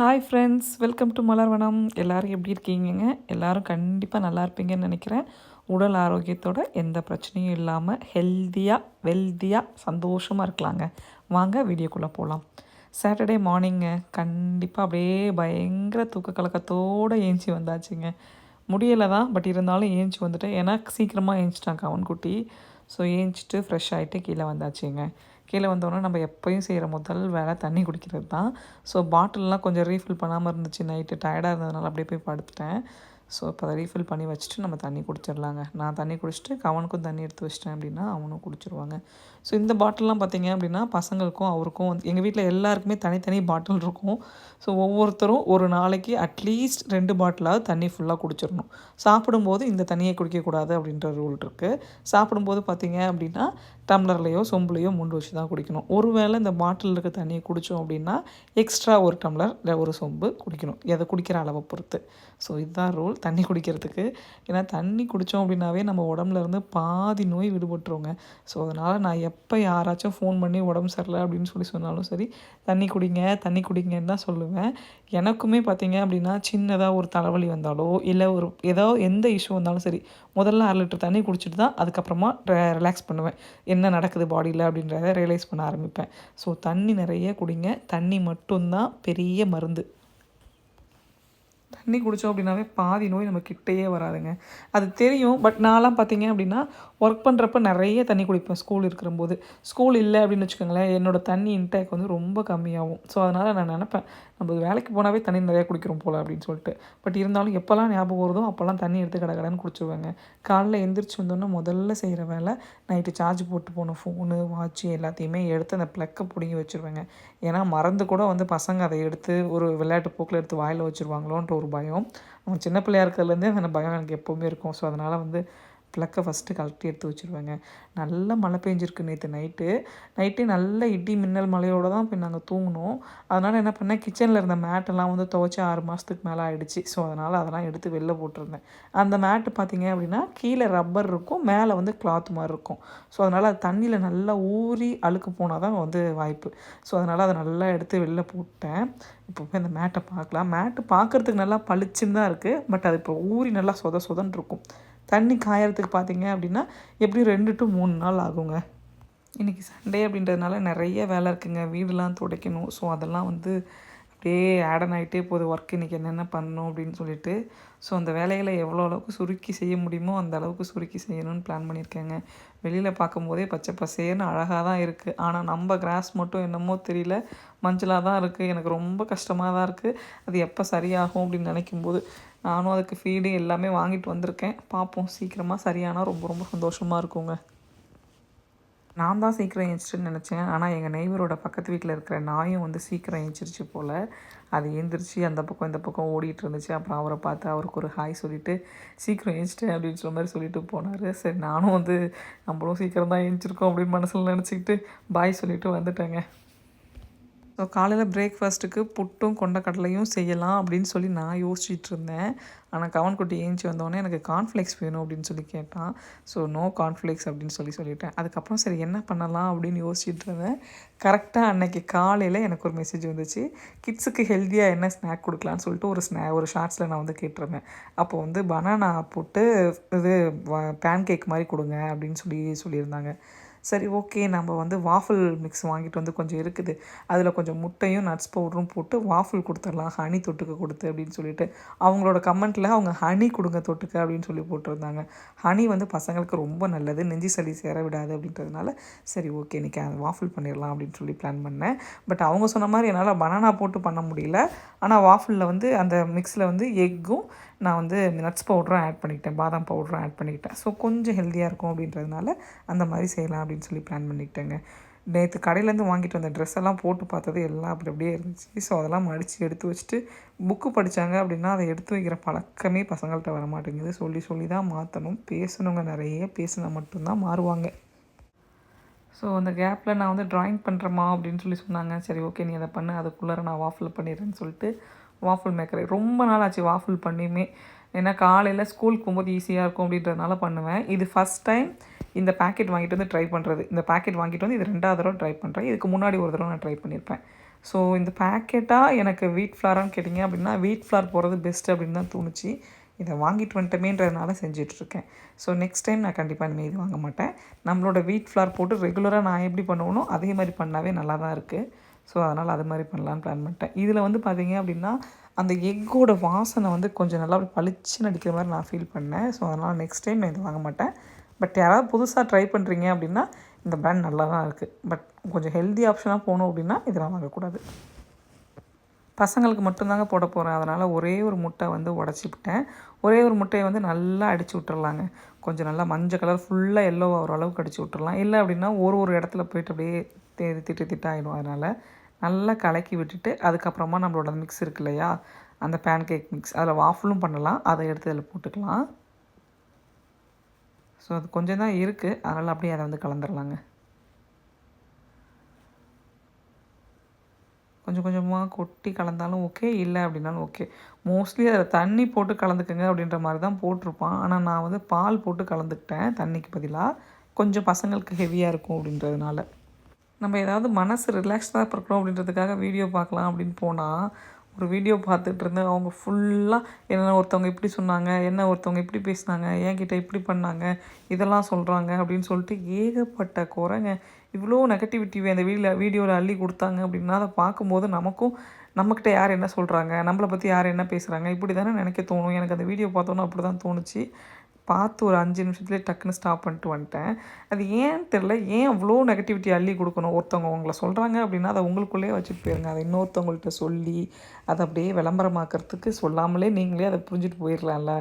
Hi friends welcome to Malarvanam எல்லோரும் எப்படி இருக்கீங்கங்க? எல்லோரும் கண்டிப்பாக நல்லா இருப்பீங்கன்னு நினைக்கிறேன். உடல் ஆரோக்கியத்தோட எந்த பிரச்சனையும் இல்லாமல் ஹெல்த்தியாக வெல்த்தியாக சந்தோஷமாக இருக்கலாங்க. வாங்க வீடியோக்குள்ளே போகலாம் சாட்டர்டே மார்னிங்க கண்டிப்பாக அப்படியே பயங்கர தூக்க கலக்கத்தோடு ஏஞ்சி வந்தாச்சுங்க. முடியலை தான் பட் இருந்தாலும் ஏஞ்சி வந்துட்டேன். ஏன்னா சீக்கிரமாக ஏஞ்சிட்டாங்க அவன் குட்டி. ஸோ ஏஞ்சிட்டு ஃப்ரெஷ் ஆகிட்டு கீழே வந்தாச்சுங்க. கீழே வந்தோடனே நம்ம எப்போயும் செய்கிற முதல் வேலை தண்ணி குடிக்கிறது தான். ஸோ பாட்டிலெலாம் கொஞ்சம் ரீஃபில் பண்ணாமல் இருந்துச்சு நைட்டு டயர்டாக இருந்ததுனால அப்படியே போய் படுத்துட்டேன். ஸோ இப்போ அதை ரீஃபில் பண்ணி வச்சுட்டு நம்ம தண்ணி குடிச்சிடலாங்க. நான் தண்ணி குடிச்சிட்டு கவனுக்கும் தண்ணி எடுத்து வச்சிட்டேன் அப்படின்னா அவனும் குடிச்சிருவாங்க. ஸோ இந்த பாட்டில்லாம் பார்த்தீங்க அப்படின்னா பசங்களுக்கும் அவருக்கும் வந்து எங்கள் வீட்டில் எல்லாருக்குமே தனித்தனி பாட்டில் இருக்கும். ஸோ ஒவ்வொருத்தரும் ஒரு நாளைக்கு அட்லீஸ்ட் ரெண்டு பாட்டிலாவது தண்ணி ஃபுல்லாக குடிச்சிடணும். சாப்பிடும்போது இந்த தண்ணியை குடிக்கக்கூடாது அப்படின்ற ரூல் இருக்குது சாப்பிடும்போது பார்த்தீங்க அப்படின்னா டம்ளர்லேயோ சொம்புலையோ மூண்டு வச்சு தான் குடிக்கணும். ஒருவேளை இந்த பாட்டிலில் இருக்க தண்ணியை குடித்தோம் அப்படின்னா எக்ஸ்ட்ரா ஒரு டம்ளர் இல்லை ஒரு சொம்பு குடிக்கணும். எதை குடிக்கிற அளவை பொறுத்து. ஸோ இதுதான் ரூல் தண்ணி குடிக்கிறதுக்கு. ஏன்னா தண்ணி குடித்தோம் அப்படின்னாவே நம்ம உடம்புல இருந்து பாதி நோய் விடுபட்டுருவோங்க ஸோ அதனால் நான் எப்போ யாராச்சும் ஃபோன் பண்ணி உடம்பு சரியில்லை அப்படின்னு சொல்லி சொன்னாலும் சரி தண்ணி குடிங்க தண்ணி குடிங்கன்னு தான் சொல்லுவேன். எனக்குமே பார்த்தீங்க அப்படின்னா சின்னதாக ஒரு தலைவலி வந்தாலோ இல்லை ஒரு ஏதோ எந்த இஷ்யூ வந்தாலும் சரி முதல்ல அரை லிட்டர் தண்ணி குடிச்சிட்டு தான் அதுக்கப்புறமா ரிலாக்ஸ் பண்ணுவேன். என்ன என்ன நடக்குது பாடியில் அப்படின்றத ரியலைஸ் பண்ண ஆரம்பிப்பேன். ஸோ தண்ணி நிறைய குடிங்க. தண்ணி மட்டும்தான் பெரிய மருந்து. தண்ணி குடித்தோம் அப்படின்னாவே பாதி நோய் நம்ம கிட்டேயே வராதுங்க. அது தெரியும் பட் நான்லாம் பார்த்தீங்க அப்படின்னா ஒர்க் பண்ணுறப்ப நிறைய தண்ணி குடிப்பேன் ஸ்கூல் இருக்கிறம்போது ஸ்கூல் இல்லை அப்படின்னு வச்சுக்கோங்களேன் என்னோடய தண்ணி இன்டேக் வந்து ரொம்ப கம்மியாகும். ஸோ அதனால் நான் நினப்பேன் நம்ம வேலைக்கு போனாவே தண்ணி நிறையா குடிக்கிறோம் போல் அப்படின்னு சொல்லிட்டு. பட் இருந்தாலும் எப்போல்லாம் ஞாபகம் வருதோ அப்போல்லாம் தண்ணி எடுத்து கடை கடைன்னு குடிச்சிருவேங்க. காலைல எந்திரிச்சு வந்தோன்னே முதல்ல செய்கிற வேலை நைட்டு சார்ஜ் போட்டு போன ஃபோனு வாட்ச்சு எல்லாத்தையுமே எடுத்து அந்த ப்ளக்கை பிடிங்கி வச்சுருவேங்க. ஏன்னா மறந்து கூட வந்து பசங்க அதை எடுத்து ஒரு விளையாட்டு போக்கில் எடுத்து வாயில் வச்சுருவாங்களோன்ற ஒரு பயம் அவன் சின்ன பிள்ளையா இருக்கிறதுலேருந்தே அந்த பயம் எனக்கு எப்போவுமே இருக்கும். ஸோ அதனால் வந்து ப்ளக்கை ஃபஸ்ட்டு கழட்டி எடுத்து வச்சுருவேங்க. நல்லா மழை பெஞ்சிருக்கு நேற்று நைட்டு நைட்டே நல்ல இடி மின்னல் மழையோடு தான் போய் நாங்கள் தூங்கினோம். அதனால் என்ன பண்ணேன்? கிச்சனில் இருந்த மேட்டெல்லாம் வந்து துவைச்சி ஆறு மாதத்துக்கு மேலே ஆகிடுச்சு ஸோ அதனால் அதெல்லாம் எடுத்து வெளில போட்டிருந்தேன். அந்த மேட்டு பார்த்திங்க அப்படின்னா கீழே ரப்பர் இருக்கும் மேலே வந்து கிளாத் மாதிரி இருக்கும். ஸோ அதனால் அது தண்ணியில் நல்லா ஊறி அழுக்கு போனால் தான் வந்து வாய்ப்பு. ஸோ அதனால் அதை நல்லா எடுத்து வெளில போட்டேன். இப்போ போய் அந்த மேட்டை பார்க்கலாம். மேட்டு பார்க்குறதுக்கு நல்லா பளிச்சுன்னு தான் இருக்குது பட் அது இப்போ ஊறி நல்லா சொத சொதன் இருக்கும். தண்ணி காயறதுக்கு பார்த்தீங்க அப்படின்னா எப்படியும் ரெண்டு டு மூணு நாள் ஆகுங்க. இன்றைக்கி சண்டே அப்படின்றதுனால நிறைய வேலை இருக்குங்க. வீடெலாம் துடைக்கணும். ஸோ அதெல்லாம் வந்து அப்படியே ஆடன் ஆகிட்டே போகுது. ஒர்க் இன்றைக்கி என்னென்ன பண்ணணும் அப்படின்னு சொல்லிட்டு. ஸோ அந்த வேலைகளை எவ்வளோ அளவுக்கு சுருக்கி செய்ய முடியுமோ அந்த அளவுக்கு சுருக்கி செய்யணும்னு பிளான் பண்ணியிருக்கேங்க. வெளியில் பார்க்கும்போதே பச்சை பசேன்னு அழகாக தான் இருக்குது ஆனால் நம்ம கிராஸ் மட்டும் என்னமோ தெரியல. மஞ்சளாக தான் இருக்குது எனக்கு ரொம்ப கஷ்டமாக தான் இருக்குது அது எப்போ சரியாகும் அப்படின்னு நினைக்கும்போது நானும் அதுக்கு ஃபீடு எல்லாமே வாங்கிட்டு வந்திருக்கேன். பார்ப்போம் சீக்கிரமாக சரியானால் ரொம்ப ரொம்ப சந்தோஷமாக இருக்குங்க. நான் தான் சீக்கிரம் ஏஞ்சிட்டுன்னு நினச்சேன். ஆனால் எங்கள் நெய்வரோட பக்கத்து வீட்டில் இருக்கிற நாயும் வந்து சீக்கிரம் ஏஞ்சிருச்சு போல். அது எழுந்திரிச்சு அந்த பக்கம் இந்த பக்கம் ஓடிட்டு இருந்துச்சு. அப்புறம் அவரை பார்த்து அவருக்கு ஒரு ஹாய் சொல்லிவிட்டு சீக்கிரம் ஏஞ்சிட்டேன் அப்படின்னு சொல்ல மாதிரி சொல்லிட்டு போனார். சரி நானும் வந்து நம்மளும் சீக்கிரம் தான் ஏஞ்சிருக்கோம் அப்படின்னு மனசில் நினச்சிக்கிட்டு பாய் சொல்லிவிட்டு வந்துட்டேங்க. ஸோ காலையில் பிரேக்ஃபாஸ்ட்டுக்கு புட்டும் கொண்டக்கடலையும் செய்யலாம் அப்படின்னு சொல்லி நான் யோசிச்சுட்டு இருந்தேன். ஆனால் கவன்குட்டி ஏஞ்சி வந்தோடனே எனக்கு கார்ன்ஃப்ளேக்ஸ் வேணும் அப்படின்னு சொல்லி கேட்டான். ஸோ நோ கார்ன்ஃப்ளேக்ஸ் அப்படின்னு சொல்லி சொல்லிட்டேன். அதுக்கப்புறம் சரி என்ன பண்ணலாம் அப்படின்னு யோசிச்சுட்டு இருந்தேன். கரெக்டாக அன்னைக்கு காலையில் எனக்கு ஒரு மெசேஜ் வந்துச்சு. கிட்ஸுக்கு ஹெல்த்தியாக என்ன ஸ்நாக் கொடுக்கலான்னு சொல்லிட்டு ஒரு ஸ்நா ஒரு ஷார்ட்ஸில் நான் வந்து கேட்டிருந்தேன். அப்போ வந்து பனானா போட்டு இது பேன் கேக் மாதிரி கொடுங்க அப்படின்னு சொல்லி சொல்லியிருந்தாங்க. சரி ஓகே நம்ம வந்து வாஃபிள் மிக்ஸ் வாங்கிட்டு வந்து கொஞ்சம் இருக்குது. அதில் கொஞ்சம் முட்டையும் நட்ஸ் பவுடரும் போட்டு வாஃபிள் கொடுத்துடலாம் ஹனி தொட்டுக்க கொடுத்து அப்படின்னு சொல்லிட்டு. அவங்களோட கமெண்ட்டில் அவங்க ஹனி கொடுங்க தொட்டுக்க அப்படின்னு சொல்லி போட்டிருந்தாங்க. ஹனி வந்து பசங்களுக்கு ரொம்ப நல்லது. நெஞ்சி சளி சேர விடாது அப்படின்றதுனால சரி ஓகே இன்றைக்கி அதை வாஃபிள் பண்ணிடலாம் அப்படின்னு சொல்லி பிளான் பண்ணேன். பட் அவங்க சொன்ன மாதிரி என்னால் பனானா போட்டு பண்ண முடியல. ஆனால் வாஃபிளில் வந்து அந்த மிக்ஸில் வந்து எக்கும் நான் வந்து நட்ஸ் பவுடரும் ஆட் பண்ணிக்கிட்டேன் பாதாம் பவுடரும் ஆட் பண்ணிக்கிட்டேன். ஸோ கொஞ்சம் ஹெல்த்தியாக இருக்கும் அப்படின்றதுனால அந்த மாதிரி செய்யலாம் அப்படின்னு சொல்லி பிளான் பண்ணிக்கிட்டேங்க. நேற்று கடையிலேருந்து வாங்கிட்டு வந்த ட்ரெஸ் எல்லாம் போட்டு பார்த்தது எல்லாம் அப்படி அப்படியே இருந்துச்சு. ஸோ அதெல்லாம் மடித்து எடுத்து வச்சுட்டு புக்கு படித்தாங்க அப்படின்னா அதை எடுத்து வைக்கிற பழக்கமே பசங்கள்கிட்ட வர மாட்டேங்குது சொல்லி சொல்லி தான் மாற்றணும் பேசணுங்க நிறைய. பேசினா மட்டும்தான் மாறுவாங்க. ஸோ அந்த கேப்பில் நான் வந்து ட்ராயிங் பண்ணுறேம்மா அப்படின்னு சொல்லி சொன்னாங்க. சரி ஓகே நீ அதை பண்ணு. அதுக்குள்ளார நான் வாஃபில் பண்ணிடுறேன்னு சொல்லிட்டு வாஃபிள் மேக்கர் ரொம்ப நாள் ஆச்சு வாஃபிள் பண்ணியுமே. ஏன்னா காலையில் ஸ்கூலுக்கு போகும்போது ஈஸியாக இருக்கும் அப்படின்றதுனால பண்ணுவேன். இது ஃபஸ்ட் டைம் இந்த பேக்கெட் வாங்கிட்டு வந்து ட்ரை பண்ணுறது இந்த பேக்கெட் வாங்கிட்டு வந்து இது ரெண்டாவது தடவை ட்ரை பண்ணுறேன் இதுக்கு முன்னாடி ஒரு தடவை நான் ட்ரை பண்ணியிருப்பேன். ஸோ இந்த பேக்கெட்டாக எனக்கு வீட் ஃப்ளாரான்னு கேட்டிங்க அப்படின்னா வீட் ஃப்ளார் போகிறது பெஸ்ட் அப்படின்னு தான் தோணுச்சு. இதை வாங்கிட்டு வந்துட்டமேன்றதுனால செஞ்சிட்ருக்கேன். ஸோ நெக்ஸ்ட் டைம் நான் கண்டிப்பாக இனிமேல் இது வாங்க மாட்டேன். நம்மளோட வீட் ஃப்ளார் போட்டு ரெகுலராக நான் எப்படி பண்ணுவேனோ அதே மாதிரி பண்ணாவே நல்லா தான் இருக்குது ஸோ அதனால் அது மாதிரி பண்ணலான்னு பிளான் பண்ணிட்டேன். இதில் வந்து பார்த்தீங்க அப்படின்னா அந்த எக்கோட வாசனை வந்து கொஞ்சம் நல்லா பளிச்சுன்னு அடிக்கிற மாதிரி நான் ஃபீல் பண்ணேன். ஸோ அதனால் நெக்ஸ்ட் டைம் நான் இது வாங்க மாட்டேன். பட் யாராவது புதுசாக ட்ரை பண்ணுறீங்க அப்படின்னா இந்த ப்ராண்ட் நல்லா தான் இருக்குது பட் கொஞ்சம் ஹெல்தி ஆப்ஷனாக போகணும் அப்படின்னா இதெல்லாம் வாங்கக்கூடாது. பசங்களுக்கு மட்டும்தாங்க போட போகிறேன் அதனால் ஒரே ஒரு முட்டை வந்து உடச்சி விட்டேன். ஒரே ஒரு முட்டையை வந்து நல்லா அடித்து விட்டுறலாங்க. கொஞ்சம் நல்லா மஞ்சள் கலர் ஃபுல்லாக எல்லோ ஒரு அளவுக்கு அடித்து விட்டுறலாம். இல்லை அப்படின்னா ஒரு ஒரு இடத்துல போயிட்டு அப்படியே திட்டு திட்டாயிடும் அதனால் நல்லா கலக்கி விட்டுட்டு அதுக்கப்புறமா நம்மளோட மிக்ஸ் இருக்கு இல்லையா? அந்த பேன் கேக் மிக்ஸ் அதில் வாஃபிளும் பண்ணலாம். அதை எடுத்து அதில் போட்டுக்கலாம். ஸோ அது கொஞ்சம் தான் இருக்குது அதனால் அப்படியே அதை வந்து கலந்துடலாங்க கொஞ்சம் கொஞ்சமாக கொட்டி கலந்தாலும் ஓகே இல்லை அப்படின்னாலும் ஓகே மோஸ்ட்லி அதில் தண்ணி போட்டு கலந்துக்கங்க அப்படின்ற மாதிரி தான் போட்டிருப்பான். ஆனால் நான் வந்து பால் போட்டு கலந்துக்கிட்டேன் தண்ணிக்கு பதிலாக கொஞ்சம் பசங்களுக்கு ஹெவியாக இருக்கும் அப்படின்றதுனால. நம்ம ஏதாவது மனசு ரிலாக்ஸ்டாக இருக்கணும் அப்படின்றதுக்காக வீடியோ பார்க்கலாம் அப்படின்னு போனால் ஒரு வீடியோ பார்த்துட்டு இருந்து அவங்க ஃபுல்லாக என்ன ஒருத்தவங்க இப்படி சொன்னாங்க என்ன ஒருத்தவங்க இப்படி பேசினாங்க என்கிட்ட இப்படி பண்ணாங்க இதெல்லாம் சொல்கிறாங்க அப்படின்னு சொல்லிட்டு ஏகப்பட்ட குறைங்க இவ்வளோ நெகட்டிவிட்டி அந்த வீடியோ வீடியோவில் அள்ளி கொடுத்தாங்க அப்படின்னா அதை பார்க்கும்போது நமக்கும் நம்மக்கிட்ட யார் என்ன சொல்கிறாங்க நம்மளை பற்றி யார் என்ன பேசுகிறாங்க இப்படி தானே நினைக்க தோணும். எனக்கு அந்த வீடியோ பார்த்தோன்னா அப்படி தான் தோணுச்சு. பார்த்து ஒரு அஞ்சு நிமிஷத்துலேயே டக்குன்னு ஸ்டாப் பண்ணிட்டு வந்துட்டேன். அது ஏன் தெரில ஏன் அவ்வளோ நெகட்டிவிட்டி அள்ளி கொடுக்கணும்? ஒருத்தவங்க உங்களை சொல்கிறாங்க அப்படின்னா அதை உங்களுக்குள்ளேயே வச்சுட்டு போயிருங்க. அதை இன்னொருத்தவங்கள்ட்ட சொல்லி அதை அப்படியே விளம்பரமாக்கிறதுக்கு சொல்லாமலே நீங்களே அதை புரிஞ்சுட்டு போயிடலாம்ல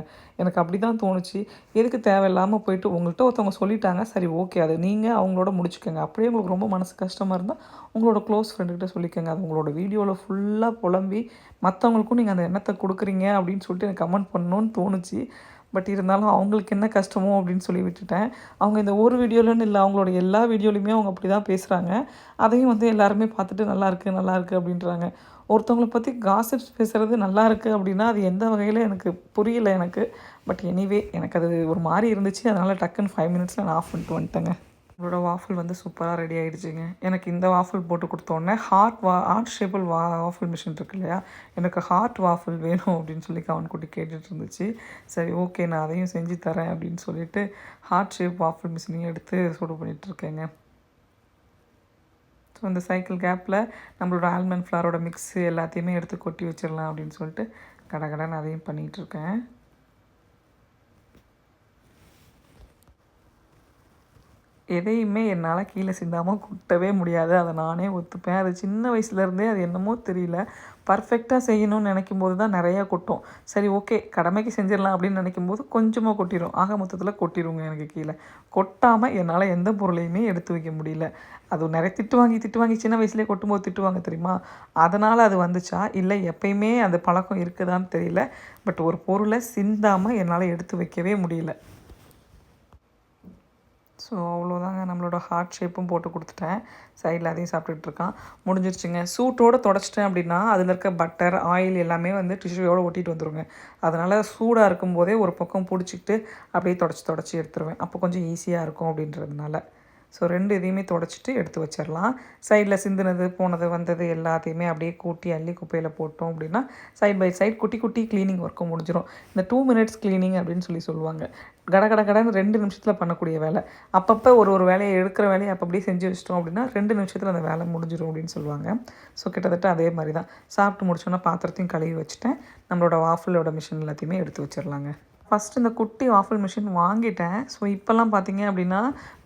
எனக்கு அப்படி தான் தோணுச்சு. எதுக்கு தேவையில்லாமல் போயிட்டு உங்கள்கிட்ட ஒருத்தவங்க சொல்லிட்டாங்க சரி ஓகே அது நீங்கள் அவங்களோட முடிச்சுக்கோங்க. அப்படியே உங்களுக்கு ரொம்ப மனசு கஷ்டமாக இருந்தால் உங்களோட க்ளோஸ் ஃப்ரெண்டுக்கிட்ட சொல்லிக்கோங்க. அது உங்களோட வீடியோவில் ஃபுல்லாக புலம்பி மற்றவங்களுக்கும் நீங்கள் அந்த எண்ணத்தை கொடுக்குறீங்க அப்படின்னு சொல்லிட்டு எனக்கு கமெண்ட் பண்ணணுன்னு தோணுச்சு. பட் இருந்தாலும் அவங்களுக்கு என்ன கஷ்டமோ அப்படின்னு சொல்லி விட்டுட்டேன். அவங்க இந்த ஒரு வீடியோலன்னு இல்லை அவங்களோட எல்லா வீடியோலையுமே அவங்க அப்படி தான் பேசுகிறாங்க அதையும் வந்து எல்லாருமே பார்த்துட்டு நல்லாயிருக்கு நல்லாயிருக்கு அப்படின்றாங்க. ஒருத்தவங்களை பற்றி காசிப்ஸ் பேசுகிறது நல்லா இருக்குது அப்படின்னா அது எந்த வகையில் எனக்கு புரியலை எனக்கு. பட் எனிவே எனக்கு அது ஒரு மாதிரி இருந்துச்சு. அதனால் டக்குன்னு ஃபைவ் மினிட்ஸில் நான் ஆஃப் பண்ணிட்டு வந்துட்டேங்க. நம்மளோட வாஃபிள் வந்து சூப்பராக ரெடி ஆகிடுச்சிங்க எனக்கு இந்த வாஃபிள் போட்டு கொடுத்தோடனே ஹார்ட் வா ஹார்ட் ஷேபிள் வா வாஃபிள் மிஷின் இருக்கு இல்லையா? எனக்கு ஹார்ட் வாஃபிள் வேணும் அப்படின்னு சொல்லி கவன் குட்டி கேட்டுட்டு இருந்துச்சு. சரி ஓகே நான் அதையும் செஞ்சு தரேன் அப்படின்னு சொல்லிட்டு ஹார்ட் ஷேப் வாஃபிள் மிஷினையும் எடுத்து சூடு பண்ணிகிட்ருக்கேங்க ஸோ இந்த சைக்கிள் கேப்பில் நம்மளோட ஆல்மண்ட் ஃப்ளாரோட மிக்ஸு எல்லாத்தையுமே எடுத்து கொட்டி வச்சிடலாம் அப்படின்னு சொல்லிட்டு கடை கடன் அதையும் பண்ணிகிட்ருக்கேன் எதையுமே என்னால் கீழே சிந்தாமல் கொட்டவே முடியாது. அதை நானே ஒத்துப்பேன். அது சின்ன வயசுலேருந்தே அது என்னமோ தெரியல. பர்ஃபெக்டாக செய்யணும்னு நினைக்கும் போது தான் நிறையா கொட்டும். சரி ஓகே கடமைக்கு செஞ்சிடலாம் அப்படின்னு நினைக்கும் போது கொஞ்சமாக கொட்டிடும் ஆக மொத்தத்தில் கொட்டிடுங்க எனக்கு கீழே. கொட்டாமல் என்னால் எந்த பொருளையுமே எடுத்து வைக்க முடியல. அது நிறைய திட்டு வாங்கி திட்டு வாங்கி சின்ன வயசுலேயே கொட்டும்போது திட்டுவாங்க தெரியுமா? அதனால் அது வந்துச்சா? இல்லை எப்பயுமே அந்த பழக்கம் இருக்குதான்னு தெரியல. பட் ஒரு பொருளை சிந்தாமல் என்னால் எடுத்து வைக்கவே முடியல. ஸோ அவ்வளோதாங்க நம்மளோட ஹார்ட் ஷேப்பும் போட்டு கொடுத்துட்டேன். சைடில் அதையும் சாப்பிட்டுட்டு இருக்கான். முடிஞ்சிருச்சுங்க. சூட்டோடு தொடச்சிட்டேன் அப்படின்னா அதில் இருக்க பட்டர் ஆயில் எல்லாமே வந்து டிஷ்யூவோடு ஒட்டிட்டு வந்துடுங்க அதனால் சூடாக இருக்கும்போதே ஒரு பக்கம் பிடிச்சிக்கிட்டு அப்படியே தொடச்சி தொடச்சி எடுத்துருவேன். அப்போ கொஞ்சம் ஈஸியாக இருக்கும் அப்படின்றதுனால. ஸோ ரெண்டு இதையுமே தொடச்சிட்டு எடுத்து வச்சிடலாம். சைடில் சிந்தினது போனது வந்தது எல்லாத்தையுமே அப்படியே கூட்டி அள்ளி குப்பையில் போட்டோம் அப்படின்னா சைட் பை சைட் குட்டி குட்டி க்ளீனிங் ஒர்க்கும் முடிஞ்சிடும் இந்த டூ மினிட்ஸ் க்ளீனிங் அப்படின்னு சொல்லி சொல்லுவாங்க. கட கட கடன்னு ரெண்டு நிமிஷத்தில் பண்ணக்கூடிய வேலை. அப்பப்போ ஒரு ஒரு வேலையை எடுக்கிற வேலையை அப்போ அப்படியே செஞ்சு வச்சிட்டோம் அப்படின்னா ரெண்டு நிமிஷத்தில் அந்த வேலை முடிஞ்சிடும் அப்படின்னு சொல்லுவாங்க. ஸோ கிட்டத்தட்ட அதே மாதிரி தான் சாப்பிட்டு முடிச்சோன்னா பாத்திரத்தையும் கழுவி வச்சுட்டேன். நம்மளோட வாஃபிலோட மிஷின் எல்லாத்தையுமே எடுத்து வச்சிடலாங்க. ஃபஸ்ட்டு இந்த குட்டி வாஃபிள் மிஷின் வாங்கிட்டேன். ஸோ இப்போல்லாம் பார்த்தீங்க அப்படின்னா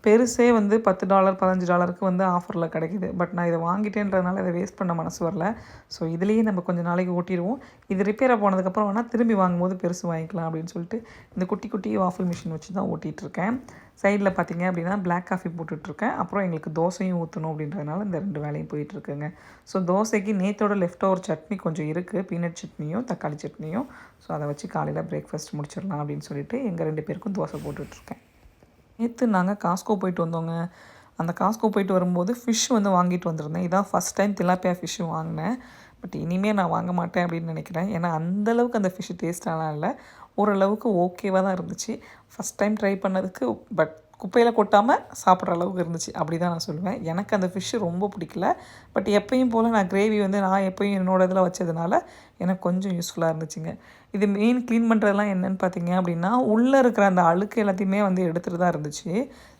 பெருசே வந்து பத்து டாலர் பதினஞ்சு டாலருக்கு வந்து ஆஃபரில் கிடைக்கிது. பட் நான் இதை வாங்கிட்டேன்றதுனால இதை வேஸ்ட் பண்ண மனசு வரல. ஸோ இதுலேயே நம்ம கொஞ்சம் நாளைக்கு ஓட்டிடுவோம். இது ரிப்பேராக போனதுக்கப்புறம் வேணால் திரும்பி வாங்கும்போது பெருசு வாங்கிக்கலாம் அப்படின்னு சொல்லிட்டு இந்த குட்டி குட்டி வாஃபில் மிஷின் வச்சு தான் ஓட்டிகிட்ருக்கேன் சைடில் பார்த்தீங்க அப்படின்னா பிளாக் காஃபி போட்டுட்ருக்கேன் அப்புறம் எங்களுக்கு தோசையும் ஊற்றணும் அப்படின்றதுனால இந்த ரெண்டு வேலையும் போயிட்டுருக்குங்க. ஸோ தோசைக்கு நேற்றோட லெஃப்ட் ஓவர் சட்னி கொஞ்சம் இருக்குது பீனட் சட்னியும் தக்காளி சட்னியும். ஸோ அதை வச்சு காலையில் பிரேக்ஃபாஸ்ட் முடிச்சிடலாம் அப்படின்னு சொல்லிட்டு எங்கள் ரெண்டு பேருக்கும் தோசை போட்டுட்ருக்கேன் நேற்று நாங்கள் காஸ்கோ போயிட்டு வந்தோங்க. அந்த காஸ்கோ போயிட்டு வரும்போது ஃபிஷ் வந்து வாங்கிட்டு வந்திருந்தேன். இதான் ஃபஸ்ட் டைம் திலாப்பியா ஃபிஷ்ஷு வாங்கினேன். பட் இனிமேல் நான் வாங்க மாட்டேன் அப்படின்னு நினைக்கிறேன். ஏன்னா அந்தளவுக்கு அந்த ஃபிஷ்ஷு டேஸ்டாலாம் இல்லை ஓரளவுக்கு ஓகேவாக தான் இருந்துச்சு. ஃபஸ்ட் டைம் ட்ரை பண்ணதுக்கு பட் குப்பையில் கொட்டாமல் சாப்பிட்ற அளவுக்கு இருந்துச்சு. அப்படி தான் நான் சொல்லுவேன். எனக்கு அந்த ஃபிஷ்ஷு ரொம்ப பிடிக்கல. பட் எப்பயும் போல் நான் கிரேவி வந்து நான் எப்பயும் என்னோட இதில் வச்சதுனால எனக்கு கொஞ்சம் யூஸ்ஃபுல்லாக இருந்துச்சுங்க. இது மீன் க்ளீன் பண்ணுறதுலாம் என்னென்னு பார்த்தீங்க அப்படின்னா உள்ளே இருக்கிற அந்த அழுக்கு எல்லாத்தையுமே வந்து எடுத்துகிட்டு தான் இருந்துச்சு.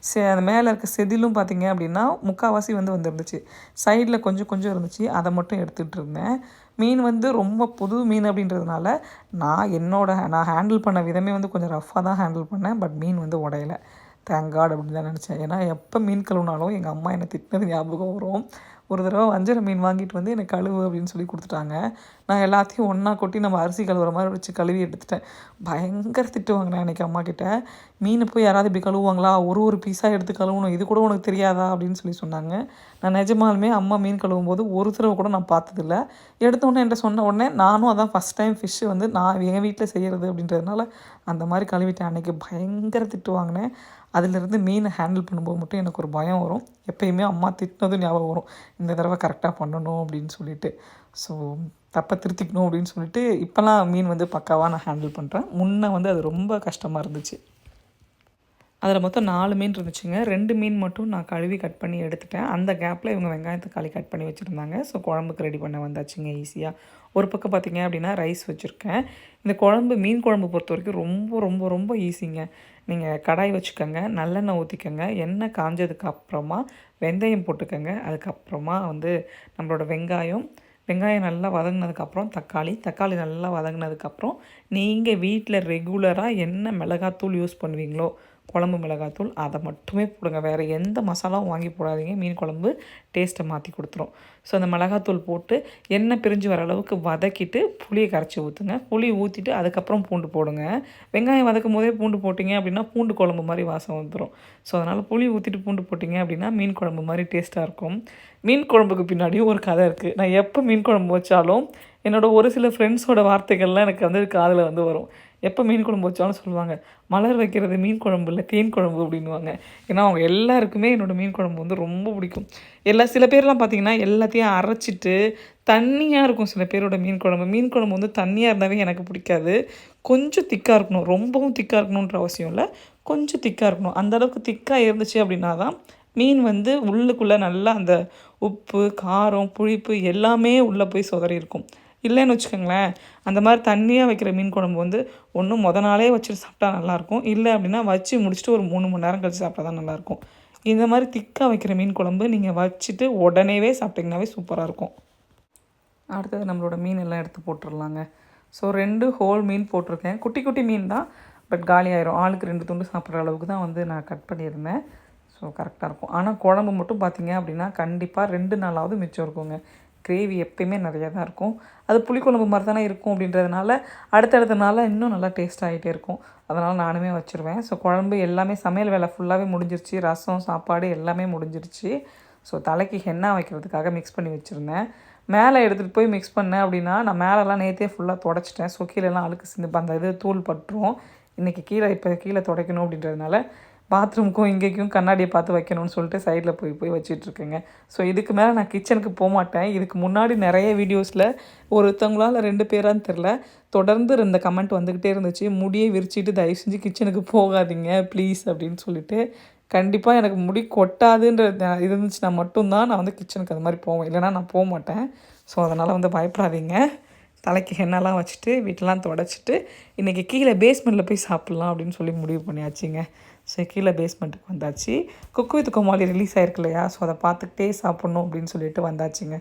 செ அந்த மேலே இருக்க செதிலும் பார்த்தீங்க அப்படின்னா முக்கால்வாசி வந்து வந்துருந்துச்சு. சைடில் கொஞ்சம் கொஞ்சம் இருந்துச்சு. அதை மட்டும் எடுத்துகிட்டு இருந்தேன். மீன் வந்து ரொம்ப புது மீன் அப்படின்றதுனால நான் என்னோட நான் ஹேண்டில் பண்ண விதமே வந்து கொஞ்சம் ரஃப்பாக தான் ஹேண்டில் பண்ணேன். பட் மீன் வந்து உடையலை. தேங்க் காட் அப்படின்னு தான் நினச்சேன். ஏன்னா எப்போ மீன் கழுவினாலும் எங்கள் அம்மா என்னை திட்டினது ஞாபகம் வரும். ஒரு தடவை வஞ்சர மீன் வாங்கிட்டு வந்து எனக்கு கழுவு அப்படின்னு சொல்லி கொடுத்துட்டாங்க. நான் எல்லாத்தையும் ஒன்றா கொட்டி நம்ம அரிசி கழுவுற மாதிரி வச்சு கழுவி எடுத்துட்டேன். பயங்கர திட்டு வாங்கினேன் அன்றைக்கி அம்மா கிட்ட. மீனை போய் யாராவது இப்படி கழுவுவாங்களா? ஒரு ஒரு பீஸாக எடுத்து கழுவணும். இது கூட உனக்கு தெரியாதா? அப்படின்னு சொல்லி சொன்னாங்க. நான் நிஜமாலுமே அம்மா மீன் கழுவும் போது ஒரு தடவை கூட நான் பார்த்ததில்ல. எடுத்தோடனே என்கிட்ட சொன்ன உடனே நானும் அதான் ஃபஸ்ட் டைம் ஃபிஷ்ஷு வந்து நான் என் வீட்டில் செய்கிறது அப்படின்றதுனால அந்த மாதிரி கழுவிட்டேன். அன்றைக்கி பயங்கர திட்டு வாங்கினேன். அதிலிருந்து மீனை ஹேண்டில் பண்ணும்போது மட்டும் எனக்கு ஒரு பயம் வரும். எப்பயுமே அம்மா திட்டினதும் ஞாபகம் வரும். இந்த தடவை கரெக்டாக பண்ணணும் அப்படின்னு சொல்லிட்டு. ஸோ தப்பை திருத்திக்கணும் அப்படின்னு சொல்லிட்டு இப்போல்லாம் மீன் வந்து பக்காவாக நான் ஹேண்டில் பண்ணுறேன் முன்னே வந்து அது ரொம்ப கஷ்டமாக இருந்துச்சு. அதில் மொத்தம் நாலு மீன் இருந்துச்சுங்க. ரெண்டு மீன் மட்டும் நான் கழுவி கட் பண்ணி எடுத்துட்டேன். அந்த கேப்பில் இவங்க வெங்காயத்தை கட் பண்ணி வச்சுருந்தாங்க. ஸோ குழம்புக்கு ரெடி பண்ண வந்தாச்சுங்க ஈஸியாக ஒரு பக்கம் பார்த்திங்க அப்படின்னா ரைஸ் வச்சுருக்கேன். இந்த குழம்பு மீன் குழம்பு பொறுத்த வரைக்கும் ரொம்ப ரொம்ப ரொம்ப ஈஸிங்க நீங்கள் கடாய் வச்சுக்கோங்க நல்லெண்ணெய் ஊற்றிக்கோங்க எண்ணெய் காஞ்சதுக்கு அப்புறமா வெந்தயம் போட்டுக்கோங்க. அதுக்கப்புறமா வந்து நம்மளோட வெங்காயம். வெங்காயம் நல்லா வதங்கினதுக்கப்புறம் தக்காளி. தக்காளி நல்லா வதங்கினதுக்கப்புறம் நீங்கள் வீட்டில் ரெகுலராக என்ன மிளகாத்தூள் யூஸ் பண்ணுவீங்களோ குழம்பு மிளகாத்தூள் அதை மட்டுமே போடுங்க. வேறு எந்த மசாலாவும் வாங்கி போடாதீங்க. மீன் குழம்பு டேஸ்ட்டை மாற்றி கொடுத்துரும். ஸோ அந்த மிளகாத்தூள் போட்டு எண்ணெய் பிரிஞ்சு வர அளவுக்கு வதக்கிட்டு புளியை கரைச்சி ஊற்றுங்க புளி ஊற்றிட்டு அதுக்கப்புறம் பூண்டு போடுங்க. வெங்காயம் வதக்கும் போதே பூண்டு போட்டிங்க அப்படின்னா பூண்டு குழம்பு மாதிரி வாசம் வந்துடும் ஸோ அதனால் புளி ஊற்றிட்டு பூண்டு போட்டிங்க அப்படின்னா மீன் குழம்பு மாதிரி டேஸ்ட்டாக இருக்கும். மீன் குழம்புக்கு பின்னாடியும் ஒரு கதை இருக்குது நான் எப்போ மீன் குழம்பு வச்சாலும் என்னோடய ஒரு சில ஃப்ரெண்ட்ஸோட வார்த்தைகள்லாம் எனக்கு வந்து காதில் வந்து வரும். எப்போ மீன் குழம்பு வச்சாலும் சொல்லுவாங்க மலர் வைக்கிறது மீன் குழம்பு இல்லை தேன் குழம்பு அப்படின்வாங்க ஏன்னா அவங்க எல்லாருக்குமே என்னோடய மீன் குழம்பு வந்து ரொம்ப பிடிக்கும். எல்லா சில பேர்லாம் பார்த்திங்கன்னா எல்லாத்தையும் அரைச்சிட்டு தண்ணியாக இருக்கும் சில பேரோட மீன் குழம்பு. மீன் குழம்பு வந்து தண்ணியாக இருந்தாவே எனக்கு பிடிக்காது. கொஞ்சம் திக்காக இருக்கணும் ரொம்பவும் திக்காக இருக்கணுன்ற அவசியம் இல்லை. கொஞ்சம் திக்காக இருக்கணும். அந்தளவுக்கு திக்காக இருந்துச்சு அப்படின்னா தான் மீன் வந்து உள்ளுக்குள்ளே நல்லா அந்த உப்பு காரம் புளிப்பு எல்லாமே உள்ளே போய் சொதறி இருக்கும் இல்லைன்னு வச்சுக்கோங்களேன். அந்த மாதிரி தண்ணியாக வைக்கிற மீன் குழம்பு வந்து ஒன்று முத நாளே வச்சுட்டு சாப்பிட்டா நல்லாயிருக்கும். இல்லை அப்படின்னா வச்சு முடிச்சுட்டு ஒரு மூணு மணி நேரம் கழிச்சு சாப்பிட்டா தான் நல்லாயிருக்கும். இந்த மாதிரி திக்காக வைக்கிற மீன் குழம்பு நீங்கள் வச்சுட்டு உடனேவே சாப்பிட்டிங்கனாவே சூப்பராக இருக்கும். அடுத்தது நம்மளோட மீன் எல்லாம் எடுத்து போட்டுடலாங்க ஸோ ரெண்டு ஹோல் மீன் போட்டிருக்கேன். குட்டி குட்டி மீன் தான் பட் காலி ஆயிரும். ஆளுக்கு ரெண்டு துண்டு சாப்பிட்ற அளவுக்கு தான் வந்து நான் கட் பண்ணியிருந்தேன். ஸோ கரெக்டாக இருக்கும். ஆனால் குழம்பு மட்டும் பார்த்தீங்க அப்படின்னா கண்டிப்பாக ரெண்டு நாளாவது மிச்சம் இருக்குங்க. கிரேவி எப்பயுமே நிறையா தான் இருக்கும். அது புளிக்குழம்பு மாதிரி தானே இருக்கும் அப்படின்றதுனால அடுத்தடுத்த நாளில் இன்னும் நல்லா டேஸ்ட் ஆகிட்டே இருக்கும். அதனால் நானுமே வச்சுருவேன். ஸோ குழம்பு எல்லாமே சமையல் வேலை ஃபுல்லாகவே முடிஞ்சிருச்சு. ரசம் சாப்பாடு எல்லாமே முடிஞ்சிருச்சு. ஸோ தலைக்கு ஹென்னா வைக்கிறதுக்காக மிக்ஸ் பண்ணி வச்சுருந்தேன். மேலே எடுத்துகிட்டு போய் மிக்ஸ் பண்ணேன் அப்படின்னா நான் மேலெலாம் நேற்றே ஃபுல்லாக தொடச்சிட்டேன். ஸோ கீழெல்லாம் அழுக்கு சிந்து அந்த இது தூள் பட்டுரும். இன்றைக்கி கீழே இப்போ கீழே துடைக்கணும் அப்படின்றதுனால பாத்ரூமுக்கும் இங்கேக்கும் கண்ணாடியை பார்த்து வைக்கணும்னு சொல்லிட்டு சைடில் போய் போய் வச்சிட்ருக்கேங்க. ஸோ இதுக்கு மேலே நான் கிச்சனுக்கு போக மாட்டேன் இதுக்கு முன்னாடி நிறைய வீடியோஸில் ஒருத்தவங்களால் ரெண்டு பேரான்னு தெரில தொடர்ந்து இந்த கமெண்ட் வந்துக்கிட்டே இருந்துச்சு. முடியை விரிச்சிட்டு தயவு செஞ்சு கிச்சனுக்கு போகாதீங்க ப்ளீஸ் அப்படின்னு சொல்லிட்டு. கண்டிப்பாக எனக்கு முடி கொட்டாதுன்ற இது இருந்துச்சுன்னா மட்டும்தான் நான் வந்து கிச்சனுக்கு அது மாதிரி போவேன். இல்லைனா நான் போக மாட்டேன் ஸோ அதனால் வந்து பயப்படாதீங்க. தலைக்கு ஹென்னெல்லாம் வச்சுட்டு வீட்டெல்லாம் தொடச்சிட்டு இன்றைக்கி கீழே பேஸ்மெண்ட்டில் போய் சாப்பிட்லாம் அப்படின்னு சொல்லி முடிவு பண்ணியாச்சுங்க. ஸோ கீழே பேஸ்மெண்ட்டுக்கு வந்தாச்சு. குக்கு வித் கோமாளி ரிலீஸ் ஆயிருக்கு இல்லையா? ஸோ அதை பார்த்துக்கிட்டே சாப்பிட்ணும் அப்படின்னு சொல்லிட்டு வந்தாச்சுங்க.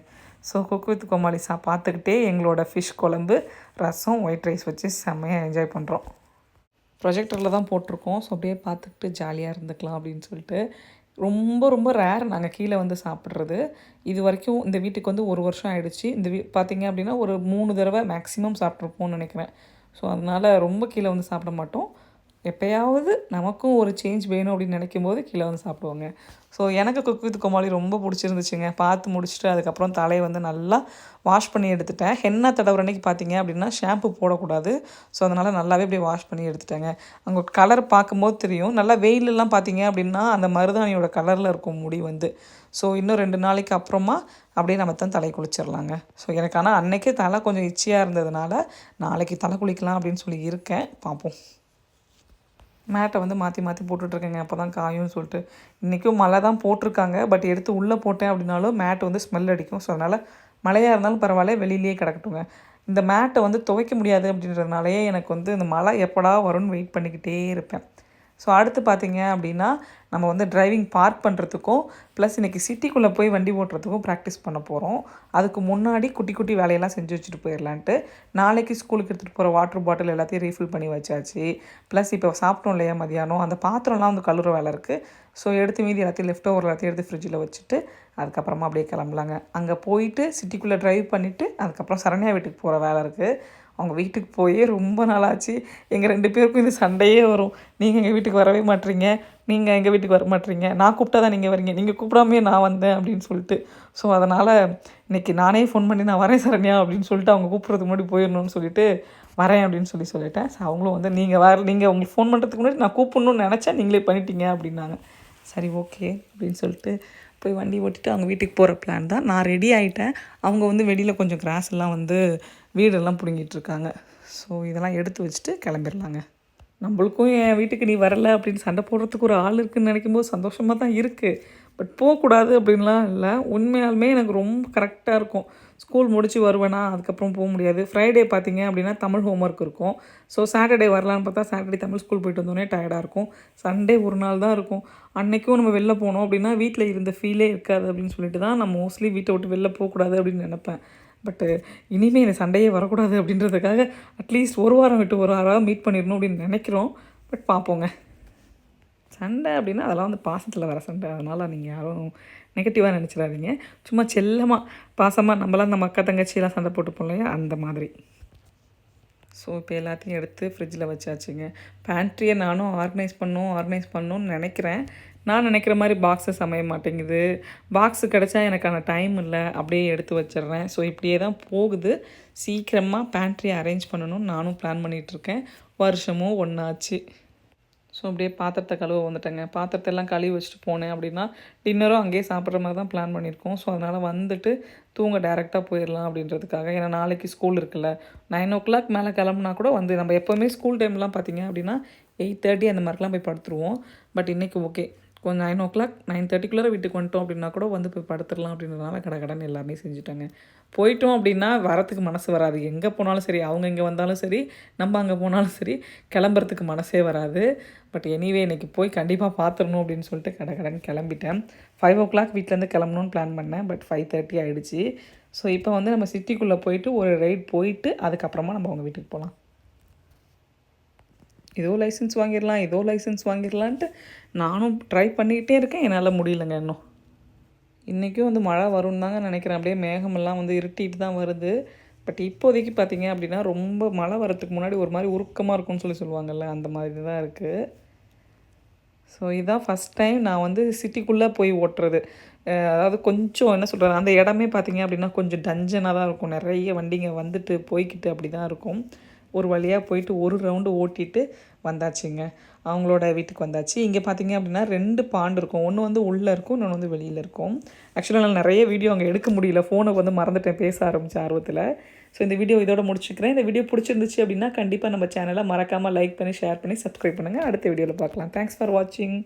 ஸோ குக்கு வித் கோமாளி சா பார்த்துக்கிட்டே எங்களோட ஃபிஷ் குழம்பு ரசம் ஒயிட் ரைஸ் வச்சு செம்மையாக என்ஜாய் பண்ணுறோம் ப்ரொஜெக்டரில் தான் போட்டிருக்கோம். ஸோ அப்படியே பார்த்துக்கிட்டு ஜாலியாக இருந்துக்கலாம் அப்படின்னு சொல்லிட்டு. ரொம்ப ரொம்ப ரேர் நாங்கள் கீழே வந்து சாப்பிட்றது. இது வரைக்கும் இந்த வீட்டுக்கு வந்து ஒரு வருஷம் ஆகிடுச்சு இந்த வீ பார்த்திங்க அப்படின்னா ஒரு மூணு தடவை மேக்ஸிமம் சாப்பிட்ருப்போம்னு நினைக்கிறேன். ஸோ அதனால் ரொம்ப கீழே வந்து சாப்பிட மாட்டோம். எப்போயாவது நமக்கும் ஒரு சேஞ்ச் வேணும் அப்படின்னு நினைக்கும் போது கீழே வந்து சாப்பிடுவாங்க. ஸோ எனக்கு குக் வித் கோமாளி ரொம்ப பிடிச்சிருந்துச்சுங்க. பார்த்து முடிச்சுட்டு அதுக்கப்புறம் தலையை வந்து நல்லா வாஷ் பண்ணி எடுத்துட்டேன். ஹென்னா தடவுற அன்றைக்கி பார்த்தீங்க அப்படின்னா ஷாம்பு போடக்கூடாது. ஸோ அதனால் நல்லாவே அப்படியே வாஷ் பண்ணி எடுத்துட்டேங்க. அங்கே கலர் பார்க்கும்போது தெரியும். நல்லா வெயிலெல்லாம் பார்த்தீங்க அப்படின்னா அந்த மருதாணியோட கலரில் இருக்கும் முடி வந்து. ஸோ இன்னும் ரெண்டு நாளைக்கு அப்புறமா அப்படியே நம்ம தான் தலை குளிச்சிடலாங்க ஸோ எனக்கு ஆனால் அன்றைக்கே தலை கொஞ்சம் இச்சியாக இருந்ததுனால நாளைக்கு தலை குளிக்கலாம் அப்படின்னு சொல்லி இருக்கேன். பார்ப்போம். மேட்டை வந்து மாற்றி மாற்றி போட்டுட்ருக்கேங்க. அப்போ தான் காயும்னு சொல்லிட்டு. இன்றைக்கும் மழை தான் போட்டிருக்காங்க. பட் எடுத்து உள்ளே போட்டேன் அப்படின்னாலும் மேட் வந்து ஸ்மெல் அடிக்கும். ஸோ அதனால் மழையாக இருந்தாலும் பரவாயில்ல. வெளியிலேயே கிடக்கட்டுங்க. இந்த மேட்டை வந்து துவைக்க முடியாது அப்படின்றதுனாலயே எனக்கு வந்து இந்த மழை எப்படா வரும்னு வெயிட் பண்ணிக்கிட்டே இருப்பேன். ஸோ அடுத்து பார்த்தீங்க அப்படின்னா நம்ம வந்து டிரைவிங் பார்க் பண்ணுறதுக்கும் ப்ளஸ் இன்றைக்கி சிட்டிக்குள்ளே போய் வண்டி ஓட்டுறதுக்கும் ப்ராக்டிஸ் பண்ண போகிறோம் அதுக்கு முன்னாடி குட்டி குட்டி வேலையெல்லாம் செஞ்சு வச்சுட்டு போயிடலான்ட்டு நாளைக்கு ஸ்கூலுக்கு எடுத்துகிட்டு போகிற வாட்டர் பாட்டில் எல்லாத்தையும் ரீஃபில் பண்ணி வச்சாச்சு. ப்ளஸ் இப்போ சாப்பிட்டோம் இல்லையா மதியானம் அந்த பாத்திரம்லாம் வந்து கழுவுற வேலை இருக்குது ஸோ எடுத்து மீதி எல்லாத்தையும் லெஃப்ட் ஓவர் எல்லாத்தையும் எடுத்து ஃப்ரிட்ஜில் வச்சுட்டு அதுக்கப்புறமா அப்படியே கிளம்பலாங்க. அங்கே போயிட்டு சிட்டிக்குள்ளே ட்ரைவ் பண்ணிவிட்டு அதுக்கப்புறம் சரண்யா வீட்டுக்கு போகிற வேலை இருக்குது அவங்க வீட்டுக்கு போயே ரொம்ப நாளாச்சு. எங்கள் ரெண்டு பேருக்கும் இந்த சண்டையே வரும். நீங்கள் எங்கள் வீட்டுக்கு வரவே மாட்டீங்க. நீங்கள் எங்கள் வீட்டுக்கு வர மாட்டீங்க. நான் கூப்பிட்டா தான் நீங்கள் வரீங்க. நீங்கள் கூப்பிடாமே நான் வந்தேன் அப்படின்னு சொல்லிட்டு. ஸோ அதனால் இன்றைக்கி நானே ஃபோன் பண்ணி நான் வரேன் சரண்யா அப்படின்னு சொல்லிட்டு அவங்க கூப்பிட்றதுக்கு முன்னாடி போயிடணும்னு சொல்லிட்டு வரேன் அப்படின்னு சொல்லி சொல்லிட்டேன். ஸோ அவங்களும் வந்து நீங்கள் வர நீங்கள் உங்களுக்கு ஃபோன் பண்ணுறதுக்கு முன்னாடி நான் கூப்பிடணும்னு நினச்சேன். நீங்களே பண்ணிட்டீங்க அப்படின்னாங்க. சரி ஓகே அப்படின்னு சொல்லிட்டு போய் வண்டி ஓட்டிட்டு அவங்க வீட்டுக்கு போகிற பிளான் தான். நான் ரெடி ஆகிட்டேன் அவங்க வந்து வெளியில் கொஞ்சம் கிராஸ் எல்லாம் வந்து வீடெல்லாம் பிடுங்கிட்டுருக்காங்க ஸோ இதெல்லாம் எடுத்து வச்சுட்டு கிளம்பிடலாங்க நம்மளுக்கும் என் வீட்டுக்கு நீ வரலை அப்படின்னு சண்டை போடுறதுக்கு ஒரு ஆள் இருக்குன்னு நினைக்கும் போது சந்தோஷமாக தான் இருக்குது பட் போகக்கூடாது அப்படின்லாம் இல்லை. உண்மையாலுமே எனக்கு ரொம்ப கரெக்டாக இருக்கும். ஸ்கூல் முடித்து வருவேனா? அதுக்கப்புறம் போக முடியாது. ஃப்ரைடே பார்த்தீங்க அப்படின்னா தமிழ் ஹோம்ஒர்க் இருக்கும். ஸோ சாட்டர்டே வரலான்னு பார்த்தா சாட்டர்டே தமிழ் ஸ்கூல் போயிட்டு வந்தோடனே டயர்டாக இருக்கும். சண்டே ஒரு நாள் தான் இருக்கும். அன்றைக்கும் நம்ம வெளில போனோம் அப்படின்னா வீட்டில் இருந்த ஃபீலே இருக்காது அப்படின்னு சொல்லிட்டு தான் நான் மோஸ்ட்லி வீட்டை விட்டு வெளில போகக்கூடாது அப்படின்னு நினப்பேன். பட்டு இனிமேல் இந்த சண்டையே வரக்கூடாது அப்படின்றதுக்காக அட்லீஸ்ட் ஒரு வாரம் விட்டு ஒரு வாரம் மீட் பண்ணிடணும் அப்படின்னு நினைக்கிறோம். பட் பார்ப்போங்க. சண்டை அப்படின்னா அதெல்லாம் வந்து பாசத்தில் வர சண்டை. அதனால் நீங்கள் யாரும் நெகட்டிவாக நினச்சிடாதீங்க. சும்மா செல்லமாக பாசமாக நம்மளாம் நம்ம அக்கா தங்கச்சியெல்லாம் சண்டை போட்டுப்போம் இல்லையா? அந்த மாதிரி. ஸோ இப்போ எல்லாத்தையும் எடுத்து ஃப்ரிட்ஜில் வச்சாச்சுங்க. பேண்ட்ரியை நானும் ஆர்கனைஸ் பண்ணும் ஆர்கனைஸ் பண்ணணும்னு நினைக்கிறேன். நான் நினைக்கிற மாதிரி பாக்ஸஸ் அமைய மாட்டேங்குது. பாக்ஸு கிடச்சா எனக்கான டைம் இல்லை. அப்படியே எடுத்து வச்சிடுறேன். ஸோ இப்படியே தான் போகுது. சீக்கிரமாக பேண்ட்ரி அரேஞ்ச் பண்ணணும்னு நானும் பிளான் பண்ணிகிட்ருக்கேன் வருஷமும் ஒன்றாச்சு ஸோ அப்படியே பாத்திரத்தை கழுவ வந்துட்டேங்க. பாத்திரத்தை எல்லாம் கழுவி வச்சுட்டு போனேன் அப்படின்னா டின்னரும் அங்கேயே சாப்பிட்ற மாதிரி தான் பிளான் பண்ணியிருக்கோம். ஸோ அதனால் வந்துட்டு தூங்க டேரெக்டாக போயிடலாம் அப்படின்றதுக்காக. ஏன்னா நாளைக்கு ஸ்கூல் இருக்குல்ல. நைன் ஓ கிளாக் மேலே கிளம்புனா கூட வந்து நம்ம எப்போவுமே ஸ்கூல் டைம்லாம் பார்த்தீங்க அப்படின்னா எயிட் தேர்ட்டி அந்த மாதிரிலாம் போய் படுத்துருவோம். பட் இன்றைக்கி ஓகே கொஞ்சம் நைன் ஓ கிளாக் நைன் தேர்ட்டிக்குள்ளே வீட்டுக்கு வந்துட்டோம் அப்படின்னா கூட வந்து போய் படுத்துடலாம் அப்படின்றதுனால கடை கடன் எல்லாமே செஞ்சுட்டாங்க. போயிட்டோம் அப்படின்னா வரத்துக்கு மனசு வராது. எங்கே போனாலும் சரி அவங்க இங்கே வந்தாலும் சரி நம்ம அங்கே போனாலும் சரி கிளம்புறதுக்கு மனசே வராது. பட் எனிவே இன்றைக்கி போய் கண்டிப்பாக பார்த்துடணும் அப்படின்னு சொல்லிட்டு கடை கடன் கிளம்பிட்டேன். ஃபைவ் ஓ கிளாக் வீட்டிலேருந்து கிளம்பணும்னு பிளான் பண்ணேன். பட் ஃபைவ் தேர்ட்டி ஆகிடுச்சு ஸோ இப்போ வந்து நம்ம சிட்டிக்குள்ளே போயிட்டு ஒரு ரைட் போயிட்டு அதுக்கப்புறமா நம்ம அவங்க வீட்டுக்கு போகலாம். ஏதோ லைசன்ஸ் வாங்கிடலாம் ஏதோ லைசன்ஸ் வாங்கிடலான்ட்டு நானும் ட்ரை பண்ணிக்கிட்டே இருக்கேன். என்னால் முடியலங்க இன்னும். இன்றைக்கும் வந்து மழை வரும்னு தாங்க நினைக்கிறேன். அப்படியே மேகமெல்லாம் வந்து இருட்டிட்டு தான் வருது. பட் இப்போதைக்கு பார்த்தீங்க அப்படின்னா ரொம்ப மழை வரத்துக்கு முன்னாடி ஒரு மாதிரி உருக்கமாக இருக்கும்னு சொல்லி சொல்லுவாங்கள்ல அந்த மாதிரி தான் இருக்குது ஸோ இதுதான் ஃபஸ்ட் டைம் நான் வந்து சிட்டிக்குள்ளே போய் ஓட்டுறது. அதாவது கொஞ்சம் என்ன சொல்கிறது அந்த இடமே பார்த்தீங்க அப்படின்னா கொஞ்சம் டஞ்சனாக தான் இருக்கும். நிறைய வண்டிங்க வந்துட்டு போய்க்கிட்டு அப்படி தான் இருக்கும். ஒரு வழியாக போயிட்டு ஒரு ரவுண்டு ஓட்டிட்டு வந்தாச்சுங்க. அவங்களோட வீட்டுக்கு வந்தாச்சு. இங்கே பார்த்தீங்க அப்படின்னா ரெண்டு பாண்டு இருக்கும். ஒன்று வந்து உள்ளே இருக்கும் இன்னொன்று வந்து வெளியில் இருக்கும். ஆக்சுவலாக நான் நிறைய வீடியோ அங்கே எடுக்க முடியல. ஃபோனை வந்து மறந்துட்டேன் பேச ஆரம்பிச்ச ஆர்வத்தில். ஸோ இந்த வீடியோ இதோட முடிச்சுக்கிறேன். இந்த வீடியோ பிடிச்சிருந்துச்சு அப்படின்னா கண்டிப்பாக நம்ம சேனலை மறக்காமல் லைக் பண்ணி ஷேர் பண்ணி சப்ஸ்கிரைப் பண்ணுங்கள் அடுத்த வீடியோவில் பார்க்கலாம். தேங்க்ஸ் ஃபார் வாட்சிங்